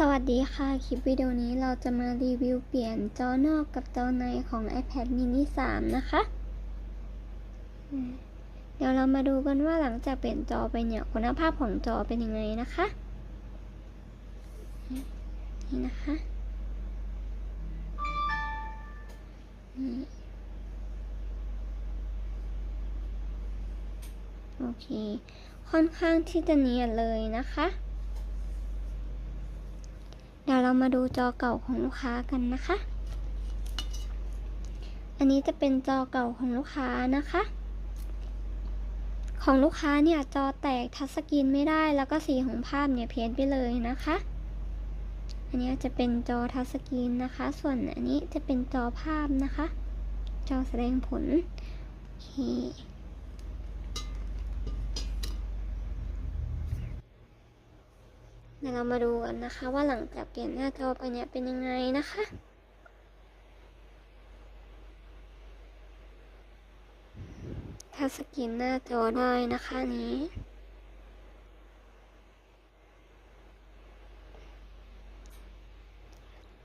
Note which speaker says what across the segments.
Speaker 1: สวัสดีค่ะ คลิปวิดีโอนี้เราจะมารีวิวเปลี่ยนจอนอกกับจอในของ iPad mini 3 นะคะ เดี๋ยวเรามาดูกันว่าหลังจากเปลี่ยนจอไปเนี่ยคุณภาพของจอเป็นยังไงนะคะ นี่นะคะนี่โอเค ค่อนข้างที่จะเนียนเลยนะคะ เรามาดูจอเก่าของลูกค้ากันนะคะ อันนี้จะเป็นจอเก่าของลูกค้านะคะ ของลูกค้าเนี่ยจอแตกทัชสกรีนไม่ได้แล้วก็สีของภาพเนี่ยเพี้ยนไปเลยนะคะ อันนี้จะเป็นจอทัชสกรีนนะคะ ส่วนอันนี้จะเป็นจอภาพนะคะ จอแสดงผลโอเค ดี๋ยวเรามาดูกันนะคะ ว่าหลังจากเปลี่ยนหน้าจอไปเนี่ยเป็นยังไงนะคะถ้าสกรีนหน้าจอได้นะคะนี้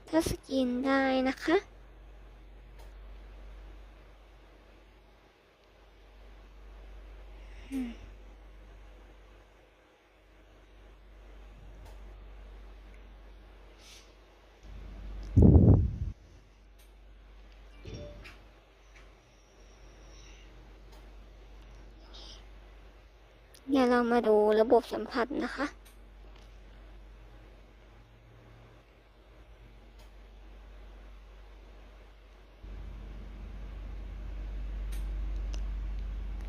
Speaker 1: ถ้าสกรีนได้นะคะ เดี๋ยวเรามาดูระบบสัมผัสนะคะ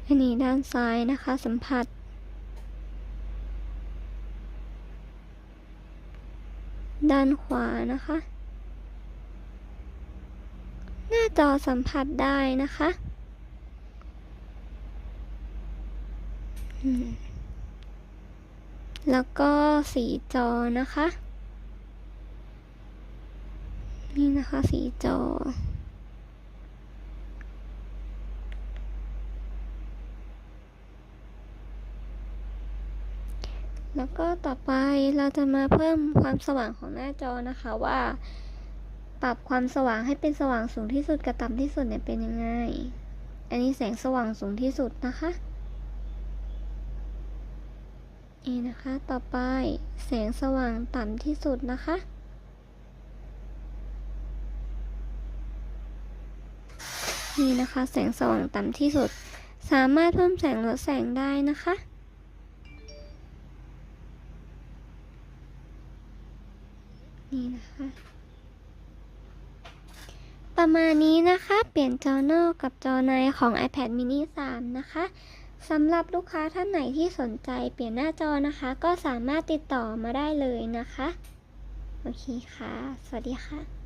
Speaker 1: อันนี้ด้านซ้ายนะคะสัมผัส ด้านขวานะคะ หน้าจอสัมผัสได้นะคะ อืม แล้วก็สีจอนะคะ นี่นะคะสีจอ แล้วก็ต่อไปเราจะมาเพิ่มความสว่างของหน้าจอนะคะว่า ปรับความสว่างให้เป็นสว่างสูงที่สุดกับต่ำที่สุดเนี่ยเป็นยังไง อันนี้แสงสว่างสูงที่สุดนะคะ นี่นะคะ ต่อไปแสงสว่างต่ำที่สุดนะคะ นี่นะคะ แสงสว่างต่ำที่สุด สามารถเพิ่มแสงลดแสงได้นะคะนี่นะคะ ประมาณนี้นะคะ เปลี่ยนจอนอกกับจอในของ iPad mini 3 นะคะ สำหรับลูกค้าท่านไหนที่สนใจเปลี่ยนหน้าจอนะคะ ก็สามารถติดต่อมาได้เลยนะคะ โอเคค่ะ สวัสดีค่ะ